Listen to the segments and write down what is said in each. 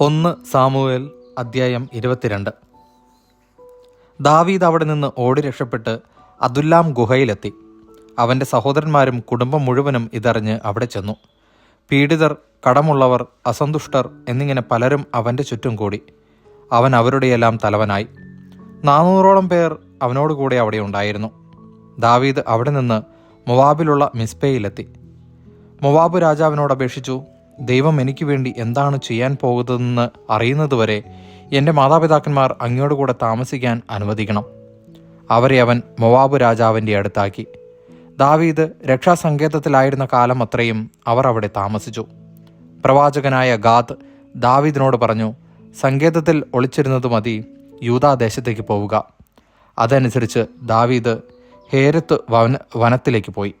ഒന്ന് സാമുവേൽ അദ്ധ്യായം ഇരുപത്തിരണ്ട്. ദാവീദ് അവിടെ നിന്ന് ഓടി രക്ഷപ്പെട്ട് അതുല്ലാം ഗുഹയിലെത്തി. അവന്റെ സഹോദരന്മാരും കുടുംബം മുഴുവനും ഇതറിഞ്ഞ് അവിടെ ചെന്നു. പീഡിതർ കടമുള്ളവർ അസന്തുഷ്ടർ എന്നിങ്ങനെ പലരും അവന്റെ ചുറ്റും കൂടി. അവൻ അവരുടെയെല്ലാം തലവനായി. നാനൂറോളം പേർ അവനോടുകൂടെ അവിടെ ഉണ്ടായിരുന്നു. ദാവീദ് അവിടെ നിന്ന് മൊവാബിലുള്ള മിസ്ബയിലെത്തി മൊവാബ് രാജാവിനോട് അപേക്ഷിച്ചു ദൈവം എനിക്ക് വേണ്ടി എന്താണ് ചെയ്യാൻ പോകുന്നതെന്ന് അറിയുന്നതുവരെ എന്റെ മാതാപിതാക്കന്മാർ അങ്ങയോട് കൂടെ താമസിക്കാൻ അനുവദിക്കണം. അവരെ അവൻ മൊവാബ് രാജാവിന്റെ അടുത്താക്കി. ദാവീദ് രക്ഷാസങ്കേതത്തിലായിരുന്ന കാലം അത്രയും അവർ അവിടെ താമസിച്ചു. പ്രവാചകനായ ഗാദ് ദാവീദിനോട് പറഞ്ഞു സങ്കേതത്തിൽ ഒളിച്ചിരുന്നത് മതി യൂതാദേശത്തേക്ക് പോവുക. അതനുസരിച്ച് ദാവീദ് ഹേരത്ത് വന വനത്തിലേക്ക് പോയി.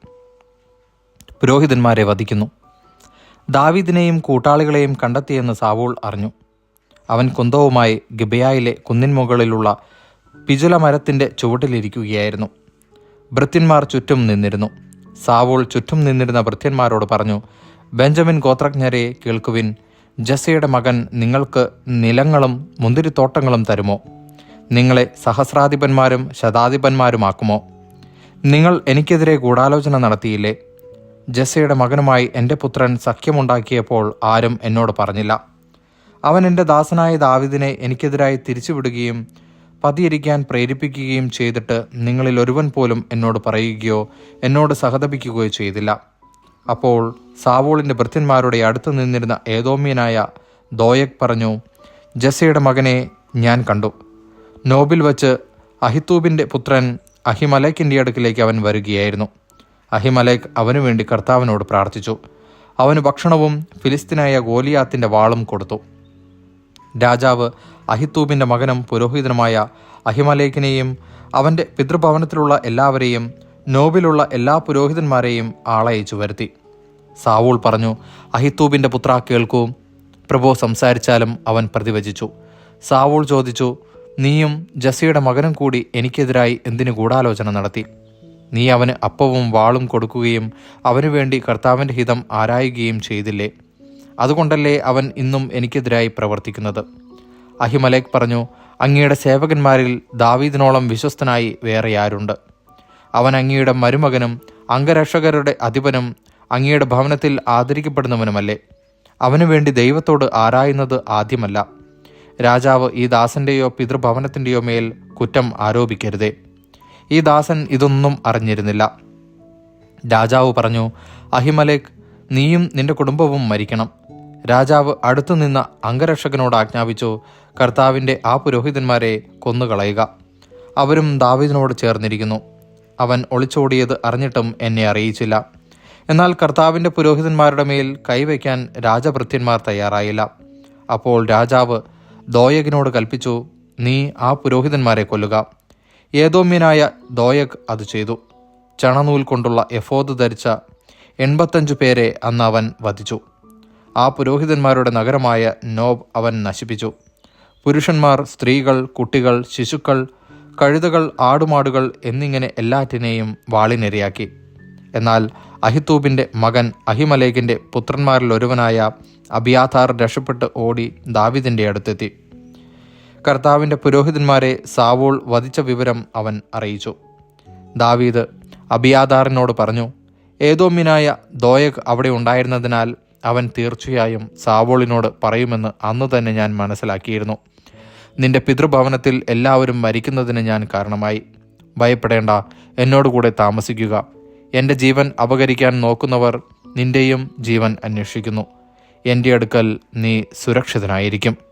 പുരോഹിതന്മാരെ വധിക്കുന്നു. ദാവീദിനെയും കൂട്ടാളികളെയും കണ്ടെത്തിയെന്ന് സാവൂൾ അറിഞ്ഞു. അവൻ കുന്തവുമായി ഗിബയായിലെ കുന്നിൻമുകളിലുള്ള പിജുല മരത്തിന്റെ ചുവട്ടിലിരിക്കുകയായിരുന്നു. ഭൃത്യന്മാർ ചുറ്റും നിന്നിരുന്നു. സാവൂൾ ചുറ്റും നിന്നിരുന്ന ഭൃത്യന്മാരോട് പറഞ്ഞു ബെഞ്ചമിൻ ഗോത്രജ്ഞരെ കേൾക്കുവിൻ. ജസയുടെ മകൻ നിങ്ങൾക്ക് നിലങ്ങളും മുന്തിരിത്തോട്ടങ്ങളും തരുമോ? നിങ്ങളെ സഹസ്രാധിപന്മാരും ശതാധിപന്മാരുമാക്കുമോ? നിങ്ങൾ എനിക്കെതിരെ ഗൂഢാലോചന നടത്തിയില്ലേ? ജസയുടെ മകനുമായി എന്റെ പുത്രൻ സഖ്യമുണ്ടാക്കിയപ്പോൾ ആരും എന്നോട് പറഞ്ഞില്ല. അവൻ എന്റെ ദാസനായ ദാവിദിനെ എനിക്കെതിരായി തിരിച്ചുവിടുകയും പതിയിരിക്കാൻ പ്രേരിപ്പിക്കുകയും ചെയ്തിട്ട് നിങ്ങളിൽ ഒരുവൻ പോലും എന്നോട് പറയുകയോ എന്നോട് സഹതപിക്കുകയോ ചെയ്തില്ല. അപ്പോൾ സാവോളിന്റെ ഭൃത്യന്മാരുടെ അടുത്ത് നിന്നിരുന്ന ഏതോമ്യനായ ദോയക് പറഞ്ഞു ജസയുടെ മകനെ ഞാൻ കണ്ടു. നോബിൽ വച്ച് അഹിത്തൂബിന്റെ പുത്രൻ അഹിമലേക്കിന്റെ അടുക്കിലേക്ക് അവൻ വരികയായിരുന്നു. അഹിമലേഖ് അവനു വേണ്ടി കർത്താവിനോട് പ്രാർത്ഥിച്ചു. അവന് ഭക്ഷണവും ഫിലിസ്തീനായ ഗോലിയാത്തിന്റെ വാളും കൊടുത്തു. രാജാവ് അഹിത്തൂബിന്റെ മകനും പുരോഹിതനുമായ അഹിമലേഖിനെയും അവന്റെ പിതൃഭവനത്തിലുള്ള എല്ലാവരെയും നോബിലുള്ള എല്ലാ പുരോഹിതന്മാരെയും ആളയച്ചു വരുത്തി. സാവൂൾ പറഞ്ഞു അഹിത്തൂബിന്റെ പുത്ര കേൾക്കൂ. പ്രഭു സംസാരിച്ചാലും അവൻ പ്രതിവചിച്ചു. സാവൂൾ ചോദിച്ചു നീയും ജസിയുടെ മകനും കൂടി എനിക്കെതിരായി എന്തിനു ഗൂഢാലോചന നടത്തി? നീ അവന് അപ്പവും വാളും കൊടുക്കുകയും അവനു വേണ്ടി കർത്താവിന്റെ ഹിതം ആരായുകയും ചെയ്തില്ലേ? അതുകൊണ്ടല്ലേ അവൻ ഇന്നും എനിക്കെതിരായി പ്രവർത്തിക്കുന്നത്. അഹിമലേഖ് പറഞ്ഞു അങ്ങയുടെ സേവകന്മാരിൽ ദാവീദിനോളം വിശ്വസ്തനായി വേറെ ആരുണ്ട്? അവൻ അങ്ങയുടെ മരുമകനും അംഗരക്ഷകരുടെ അധിപനും അങ്ങയുടെ ഭവനത്തിൽ ആദരിക്കപ്പെടുന്നവനുമല്ലേ? അവനു വേണ്ടി ദൈവത്തോട് ആരായുന്നത് ആദ്യമല്ല. രാജാവ് ഈ ദാസന്റെയോ പിതൃഭവനത്തിന്റെയോ മേൽ കുറ്റം ആരോപിക്കരുതേ. ഈ ദാസൻ ഇതൊന്നും അറിഞ്ഞിരുന്നില്ല. രാജാവ് പറഞ്ഞു അഹിമലേഖ് നീയും നിന്റെ കുടുംബവും മരിക്കണം. രാജാവ് അടുത്തു നിന്ന അംഗരക്ഷകനോട് ആജ്ഞാപിച്ചു കർത്താവിന്റെ ആ പുരോഹിതന്മാരെ കൊന്നുകളയുക. അവരും ദാവീദിനോട് ചേർന്നിരിക്കുന്നു. അവൻ ഒളിച്ചോടിയത് അറിഞ്ഞിട്ടും എന്നെ അറിയിച്ചില്ല. എന്നാൽ കർത്താവിന്റെ പുരോഹിതന്മാരുടെ മേൽ കൈവയ്ക്കാൻ രാജഭൃത്യന്മാർ തയ്യാറായില്ല. അപ്പോൾ രാജാവ് ദോയകിനോട് കൽപ്പിച്ചു നീ ആ പുരോഹിതന്മാരെ കൊല്ലുക. ഏതോമ്യനായ ദോയക് അത് ചെയ്തു. ചണനൂൽ കൊണ്ടുള്ള എഫോദ് ധരിച്ച എൺപത്തഞ്ചു പേരെ അന്ന് അവൻ വധിച്ചു. ആ പുരോഹിതന്മാരുടെ നഗരമായ നോബ് അവൻ നശിപ്പിച്ചു. പുരുഷന്മാർ സ്ത്രീകൾ കുട്ടികൾ ശിശുക്കൾ കഴുതകൾ ആടുമാടുകൾ എന്നിങ്ങനെ എല്ലാറ്റിനെയും വാളിനിരയാക്കി. എന്നാൽ അഹിത്തൂബിന്റെ മകൻ അഹിമലേഖിന്റെ പുത്രന്മാരിലൊരുവനായ അബിയാഥാർ രക്ഷപ്പെട്ട് ഓടി ദാവിദിന്റെ അടുത്തെത്തി. കർത്താവിന്റെ പുരോഹിതന്മാരെ സാവോൾ വധിച്ച വിവരം അവൻ അറിയിച്ചു. ദാവീദ് അബിയാദാറിനോട് പറഞ്ഞു ഏതോമിനായ ദോയക് അവിടെ ഉണ്ടായിരുന്നതിനാൽ അവൻ തീർച്ചയായും സാവോളിനോട് പറയുമെന്ന് അന്ന് തന്നെ ഞാൻ മനസ്സിലാക്കിയിരുന്നു. നിന്റെ പിതൃഭവനത്തിൽ എല്ലാവരും മരിക്കുന്നതിന് ഞാൻ കാരണമായി. ഭയപ്പെടേണ്ട എന്നോടുകൂടെ താമസിക്കുക. എന്റെ ജീവൻ അപകരിക്കാൻ നോക്കുന്നവർ നിന്റെയും ജീവൻ അന്വേഷിക്കുന്നു. എന്റെ അടുക്കൽ നീ സുരക്ഷിതനായിരിക്കും.